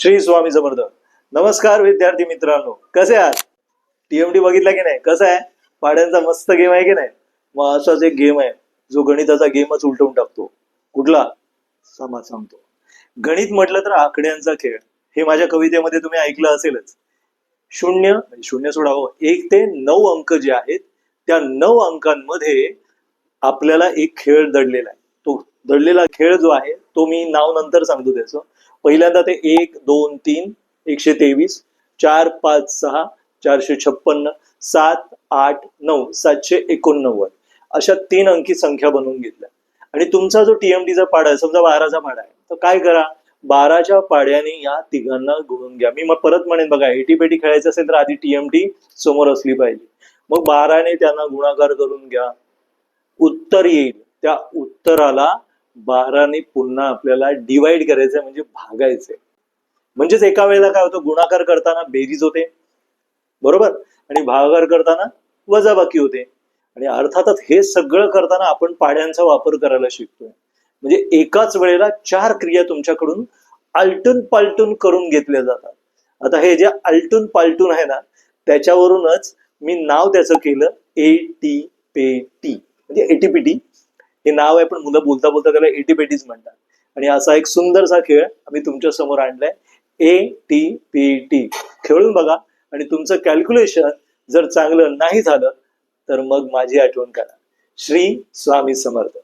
श्री स्वामी समर्थ. नमस्कार विद्यार्थी मित्रांनो. कसे आहात? टीएमडी बघितला की नाही? कसं आहे? पाड्यांचा मस्त गेम आहे की नाही? मग असाच एक गेम आहे. जो गणिताचा गेमच उलटवून टाकतो. कुठला? समाज सांगतो. गणित म्हटलं तर आकड्यांचा खेळ. हे माझ्या कवितेमध्ये तुम्ही ऐकलं असेलच. शून्य म्हणजे शून्य सोडावं. एक ते नऊ अंक जे आहेत त्या नऊ अंकांमध्ये आपल्याला एक खेळ दडलेला आहे. दडलेला खेळ जो आहे तो मी नाव नंतर सांगतो त्याचं. पहिल्यांदा ते एक दोन तीन एकशे तेवीस चार पाच सहा चारशे छप्पन्न सात आठ नऊ सातशे एकोणनव्वद. अशा तीन अंकी संख्या बनवून घेतल्या. आणि तुमचा जो टीएमटीचा पाडा आहे समजा बाराचा पाडा आहे तर काय करा? बाराच्या पाड्याने या तिघांना गुणून घ्या. मी मग परत म्हणेन बघा एटी पेटी खेळायचं असेल तर आधी टीएमटी समोर असली पाहिजे. मग बाराने त्यांना गुणाकार करून घ्या. उत्तर येईल. त्या उत्तराला बाराने पुन्हा आपल्याला डिवाइड करायचंय म्हणजे भागायचंय. म्हणजेच एका वेळेला काय होतं गुणाकार करताना बेरीज होते. बरोबर? आणि भागाकार करताना वजाबाकी होते. आणि अर्थातच हे सगळं करताना आपण पाड्यांचा वापर करायला शिकतोय. म्हणजे एकाच वेळेला चार क्रिया तुमच्याकडून आलटून पालटून करून घेतल्या जातात. आता हे जे आलटून पालटून आहे ना त्याच्यावरूनच मी नाव त्याचं केलं ए टी पे टी. म्हणजे एटीपीटी हे नाव आहे पण मुलं बोलता बोलता त्याला एटीपेटीच म्हणतात. आणि असा एक सुंदरसा खेळ आम्ही तुमच्यासमोर आणलाय. ए टी पी टी खेळून बघा. आणि तुमचं कॅल्क्युलेशन जर चांगलं नाही झालं तर मग माझी आठवण करा. श्री स्वामी समर्थ.